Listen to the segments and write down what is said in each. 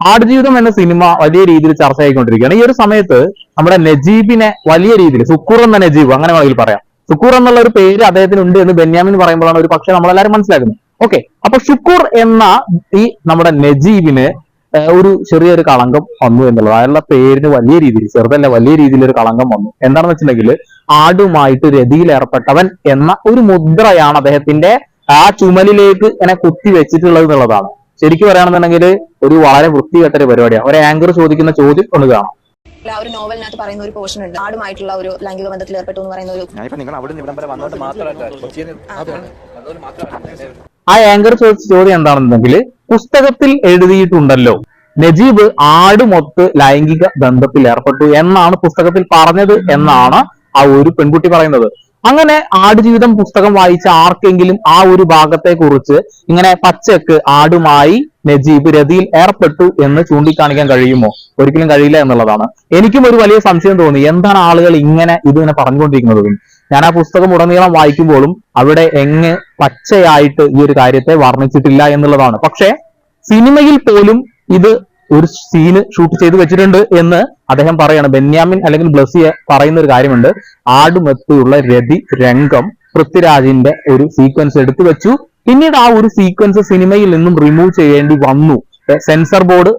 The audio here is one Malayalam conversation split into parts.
ആടുജീവിതം എന്ന സിനിമ വലിയ രീതിയിൽ ചർച്ചയായിക്കൊണ്ടിരിക്കുകയാണ് ഈ ഒരു സമയത്ത് നമ്മുടെ നജീബിനെ വലിയ രീതിയിൽ സുക്കൂർ എന്ന നജീബ് അങ്ങനെ വേണമെങ്കിൽ പറയാം. സുക്കൂർ എന്നുള്ള ഒരു പേര് അദ്ദേഹത്തിന് ഉണ്ട് എന്ന് ബെന്യാമിൻ പറയുമ്പോഴാണ് ഒരു പക്ഷേ നമ്മളെല്ലാവരും മനസ്സിലാക്കുന്നത്. ഓക്കെ അപ്പൊ ഷുക്കൂർ എന്ന ഈ നമ്മുടെ നജീബിന് ഒരു ചെറിയൊരു കളങ്കം വന്നു എന്നുള്ളത്. അയാളുടെ പേരിന് വലിയ രീതിയിൽ ചെറുതല്ല വലിയ രീതിയിൽ ഒരു കളങ്കം വന്നു. എന്താണെന്ന് വെച്ചിട്ടുണ്ടെങ്കിൽ ആടുമായിട്ട് രതിയിൽ ഏർപ്പെട്ടവൻ എന്ന ഒരു മുദ്രയാണ് അദ്ദേഹത്തിന്റെ ആ ചുമലിലേക്ക് ഇങ്ങനെ കുത്തി വെച്ചിട്ടുള്ളത് എന്നുള്ളതാണ്. ശരിക്കും പറയുകയാണെന്നുണ്ടെങ്കിൽ ഒരു വളരെ വൃത്തികെട്ട ഒരു പരിപാടിയാണ് ഒരു ആങ്കർ ചോദിക്കുന്ന ചോദ്യം ഒന്ന് കാണാം. ആ ഒരു നോവലിനകത്ത് പറയുന്ന ഒരു പോർഷൻ ഉണ്ട്. ആടുമായിട്ടുള്ള ഒരു ലൈംഗിക ബന്ധത്തിൽ ഏർപ്പെട്ടു എന്ന് പറയുന്ന ഒരു ഞാനിപ്പോ നിങ്ങൾ അവിടെ നിന്ന് ഇവിടം വരെ വന്നോണ്ട് മാത്രമല്ല. കൊച്ചിയിൽ അതുകൊണ്ട് മാത്രമല്ല ആ ആങ്കർ ചോദിച്ച ചോദ്യം എന്താണെന്നുണ്ടെങ്കിൽ പുസ്തകത്തിൽ എഴുതിയിട്ടുണ്ടല്ലോ. നജീബ് ആടുമൊത്ത് ലൈംഗിക ബന്ധത്തിൽ ഏർപ്പെട്ടു എന്നാണ് പുസ്തകത്തിൽ പറഞ്ഞത് എന്നാണ് ആ ഒരു പെൺകുട്ടി പറയുന്നത്. അങ്ങനെ ആടുജീവിതം പുസ്തകം വായിച്ച ആർക്കെങ്കിലും ആ ഒരു ഭാഗത്തെ കുറിച്ച് ഇങ്ങനെ പച്ചക്ക് ആടുമായി നജീബ് രതിയിൽ ഏർപ്പെട്ടു എന്ന് ചൂണ്ടിക്കാണിക്കാൻ കഴിയുമോ? ഒരിക്കലും കഴിയില്ല എന്നുള്ളതാണ്. എനിക്കും ഒരു വലിയ സംശയം തോന്നി. എന്താണ് ആളുകൾ ഇങ്ങനെ ഇത് ഇങ്ങനെ പറഞ്ഞുകൊണ്ടിരിക്കുന്നത്? ഞാൻ ആ പുസ്തകം ഉടനീളം വായിക്കുമ്പോഴും അവിടെ എങ്ങ് പച്ചയായിട്ട് ഈ ഒരു കാര്യത്തെ വർണിച്ചിട്ടില്ല എന്നുള്ളതാണ്. പക്ഷേ സിനിമയിൽ പോലും ഇത് ഒരു സീന് ഷൂട്ട് ചെയ്ത് വെച്ചിട്ടുണ്ട് എന്ന് അദ്ദേഹം പറയാണ്. ബെന്യാമിൻ അല്ലെങ്കിൽ ബ്ലസിയെ പറയുന്ന ഒരു കാര്യമുണ്ട്. ആടുമെത്തിയുള്ള രതി രംഗം പൃഥ്വിരാജിന്റെ ഒരു സീക്വൻസ് എടുത്തു വെച്ചു. പിന്നീട് ആ ഒരു സീക്വൻസ് സിനിമയിൽ നിന്നും റിമൂവ് ചെയ്യേണ്ടി വന്നു. സെൻസർ ബോർഡ്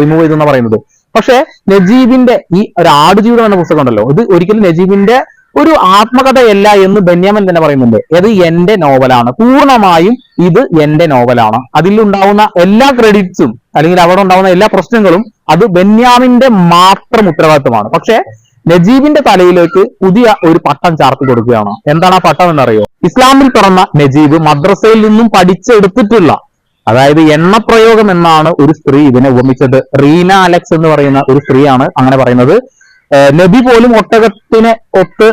റിമൂവ് ചെയ്തെന്നാണ് പറയുന്നത്. പക്ഷേ നജീബിന്റെ ഈ ഒരു ആടുജീവിതം എന്ന പുസ്തകം ഉണ്ടല്ലോ ഇത് ഒരിക്കലും നജീബിന്റെ ഒരു ആത്മകഥയല്ല എന്ന് ബെന്യാമൻ തന്നെ പറയുന്നുണ്ട്. ഇത് എന്റെ നോവലാണ്. പൂർണമായും ഇത് എന്റെ നോവലാണ്. അതിലുണ്ടാവുന്ന എല്ലാ ക്രെഡിറ്റ്സും അല്ലെങ്കിൽ അവിടെ ഉണ്ടാവുന്ന എല്ലാ പ്രശ്നങ്ങളും അത് ബെന്യാമിന്റെ മാത്രം ഉത്തരവാദിത്തമാണ് പക്ഷേ നജീബിന്റെ തലയിലേക്ക് പുതിയ ഒരു പട്ടം ചാർത്തി കൊടുക്കുകയാണ്. എന്താണ് ആ പട്ടം എന്നറിയോ? ഇസ്ലാമിൽ പിറന്ന നജീബ് മദ്രസയിൽ നിന്നും പഠിച്ചെടുത്തിട്ടുള്ള അതായത് എണ്ണപ്രയോഗം എന്നാണ് ഒരു സ്ത്രീ ഇതിനെ ഉപമിച്ചത്. റീന അലക്സ് എന്ന് പറയുന്ന ഒരു സ്ത്രീയാണ് അങ്ങനെ പറയുന്നത്. നബി പോലും ഒട്ടകത്തിനെ ഒട്ട്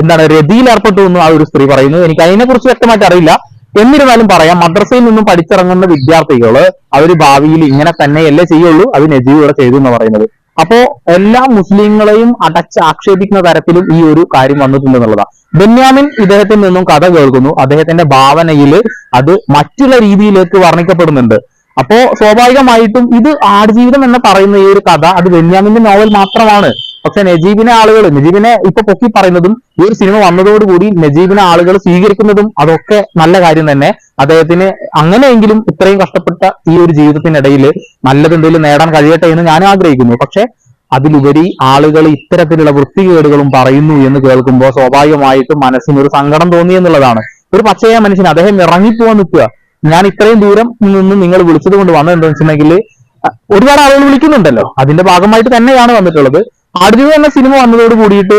എന്താണ് രതിയിൽ ഏർപ്പെട്ടു എന്ന് ആ ഒരു സ്ത്രീ പറയുന്നു. എനിക്ക് അതിനെക്കുറിച്ച് വ്യക്തമായിട്ട് അറിയില്ല. എന്നിരുന്നാലും പറയാം മദ്രസയിൽ നിന്നും പഠിച്ചിറങ്ങുന്ന വിദ്യാർത്ഥികൾ അവർ ഭാവിയിൽ ഇങ്ങനെ തന്നെയല്ലേ ചെയ്യുള്ളൂ അത് നജീബ് ഇവിടെ ചെയ്തു എന്ന് പറയുന്നത്. അപ്പോ എല്ലാ മുസ്ലിങ്ങളെയും അടച്ച് ആക്ഷേപിക്കുന്ന തരത്തിലും ഈ ഒരു കാര്യം വന്നിട്ടുണ്ട് എന്നുള്ളതാണ്. ബെന്യാമിൻ ഇദ്ദേഹത്തിൽ നിന്നും കഥ കേൾക്കുന്നു. അദ്ദേഹത്തിന്റെ ഭാവനയിൽ അത് മറ്റുള്ള രീതിയിലേക്ക് വർണിക്കപ്പെടുന്നുണ്ട്. അപ്പോ സ്വാഭാവികമായിട്ടും ഇത് ആടുജീവിതം എന്ന് പറയുന്ന ഈ ഒരു കഥ അത് ബെന്യാമിന്റെ നോവൽ മാത്രമാണ്. പക്ഷെ നജീബിനെ ആളുകൾ നജീബിനെ ഇപ്പൊ പൊക്കി പറയുന്നതും ഈ ഒരു സിനിമ വന്നതോടുകൂടി നജീബിനെ ആളുകൾ സ്വീകരിക്കുന്നതും അതൊക്കെ നല്ല കാര്യം തന്നെ. അദ്ദേഹത്തിന് അങ്ങനെയെങ്കിലും ഇത്രയും കഷ്ടപ്പെട്ട ഈ ഒരു ജീവിതത്തിനിടയിൽ നല്ലതെന്തെങ്കിലും നേടാൻ കഴിയട്ടെ എന്ന് ഞാൻ ആഗ്രഹിക്കുന്നു. പക്ഷെ അതിലുപരി ആളുകൾ ഇത്തരത്തിലുള്ള വൃത്തികേടുകളും പറയുന്നു എന്ന് കേൾക്കുമ്പോൾ സ്വാഭാവികമായിട്ടും മനസ്സിന് ഒരു സങ്കടം തോന്നി എന്നുള്ളതാണ്. ഒരു പച്ചയായ മനുഷ്യൻ അദ്ദേഹം ഇറങ്ങിപ്പോവാൻ നിൽക്കുക. ഞാൻ ഇത്രയും ദൂരം നിന്ന് നിങ്ങൾ വിളിച്ചത് കൊണ്ട് വന്നത് എന്താണെന്ന് വെച്ചിട്ടുണ്ടെങ്കിൽ ഒരുപാട് ആളുകൾ വിളിക്കുന്നുണ്ടല്ലോ. അതിന്റെ ഭാഗമായിട്ട് തന്നെയാണ് വന്നിട്ടുള്ളത്. ആടുജീവി എന്ന സിനിമ വന്നതോട് കൂടിയിട്ട്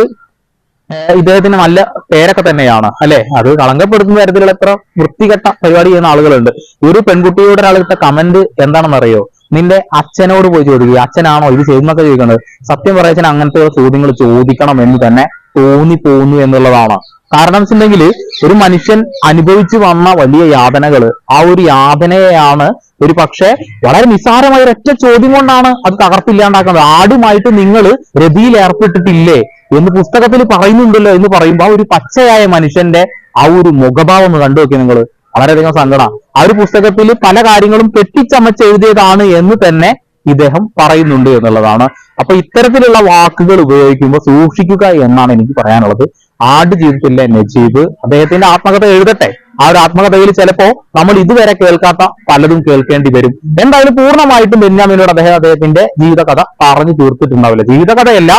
ഇദ്ദേഹത്തിന് നല്ല പേരൊക്കെ തന്നെയാണ് അല്ലെ? അത് കളങ്കപ്പെടുത്തുന്ന തരത്തിലുള്ള എത്ര വൃത്തികെട്ട പരിപാടി ചെയ്യുന്ന ആളുകളുണ്ട്. ഒരു പെൺകുട്ടിയോട് ഒരാൾ ഇട്ട കമന്റ് എന്താണെന്ന് അറിയോ നിന്റെ അച്ഛനോട് പോയി ചോദിക്കുക അച്ഛനാണോ ഇത് ചെയ്യുന്നൊക്കെ ചോദിക്കുന്നത് സത്യം പറയാൻ അങ്ങനത്തെ ചോദ്യങ്ങൾ ചോദിക്കണം എന്ന് തന്നെ തോന്നി പോകുന്നു എന്നുള്ളതാണ്. കാരണം വെച്ചിട്ടുണ്ടെങ്കിൽ ഒരു മനുഷ്യൻ അനുഭവിച്ചു വന്ന വലിയ യാതനകൾ ആ ഒരു യാതനയെയാണ് ഒരു പക്ഷേ വളരെ നിസ്സാരമായ ഒരൊറ്റ ചോദ്യം കൊണ്ടാണ് അത് തകർപ്പില്ലാണ്ടാക്കുന്നത്. ആടുമായിട്ട് നിങ്ങൾ രതിയിൽ ഏർപ്പെട്ടിട്ടില്ലേ എന്ന് പുസ്തകത്തിൽ പറയുന്നുണ്ടല്ലോ എന്ന് പറയുമ്പോൾ ഒരു പച്ചയായ മനുഷ്യന്റെ ആ ഒരു മുഖഭാവം കണ്ടു നോക്കി നിങ്ങൾ വളരെയധികം സങ്കടം. ആ ഒരു പുസ്തകത്തിൽ പല കാര്യങ്ങളും കെട്ടിച്ചമച്ച് എഴുതിയതാണ് എന്ന് തന്നെ ഇദ്ദേഹം പറയുന്നുണ്ട് എന്നുള്ളതാണ്. അപ്പൊ ഇത്തരത്തിലുള്ള വാക്കുകൾ ഉപയോഗിക്കുമ്പോൾ സൂക്ഷിക്കുക എന്നാണ് എനിക്ക് പറയാനുള്ളത്. ആട് ജീവിതത്തിലെ നജീബ് അദ്ദേഹത്തിന്റെ ആത്മകഥ എഴുതട്ടെ. ആ ഒരു ആത്മകഥയിൽ ചിലപ്പോ നമ്മൾ ഇതുവരെ കേൾക്കാത്ത പലതും കേൾക്കേണ്ടി വരും. എന്തായാലും പൂർണമായിട്ടും ബെന്യാമിനോട് അദ്ദേഹം അദ്ദേഹത്തിന്റെ ജീവിതകഥ പറഞ്ഞു തീർത്തിട്ടുണ്ടാവില്ല. ജീവിതകഥയല്ല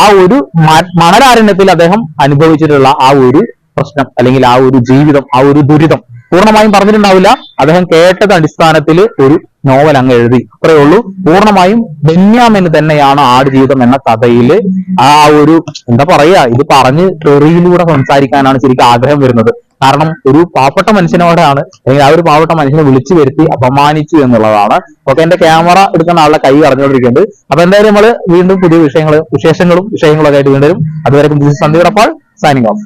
ആ ഒരു മണലാരണ്യത്തിൽ അദ്ദേഹം അനുഭവിച്ചിട്ടുള്ള ആ ഒരു പ്രശ്നം അല്ലെങ്കിൽ ആ ഒരു ജീവിതം ആ ഒരു ദുരിതം പൂർണമായും പറഞ്ഞിട്ടുണ്ടാവില്ല. അദ്ദേഹം കേട്ടത് അടിസ്ഥാനത്തിൽ ഒരു നോവൽ അങ്ങ് എഴുതി. അത്രയേ ഉള്ളൂ. പൂർണമായും ബെന്യാമിന് തന്നെയാണ് ആടുജീവിതം എന്ന കഥയിൽ ആ ഒരു എന്താ പറയാ ഇത് പറഞ്ഞ് തെറിയിലൂടെ സംസാരിക്കാനാണ് ശരിക്കും ആഗ്രഹം വരുന്നത്. കാരണം ഒരു പാവപ്പെട്ട മനുഷ്യനോടാണ് അല്ലെങ്കിൽ ആ ഒരു പാവപ്പെട്ട മനുഷ്യനെ വിളിച്ചു വരുത്തി അപമാനിച്ചു എന്നുള്ളതാണ്. ഓക്കെ എന്റെ ക്യാമറ എടുക്കുന്ന ആളുടെ കൈ അറിഞ്ഞുകൊണ്ടിരിക്കുന്നുണ്ട് അപ്പൊ എന്തായാലും നമ്മൾ വീണ്ടും പുതിയ വിഷയങ്ങൾ വിശേഷങ്ങളും വിഷയങ്ങളൊക്കെ ആയിട്ട് വീണ്ടും അതുവരെ സന്ധ്യയുടെ പാൾ സൈനിങ് ഓഫ്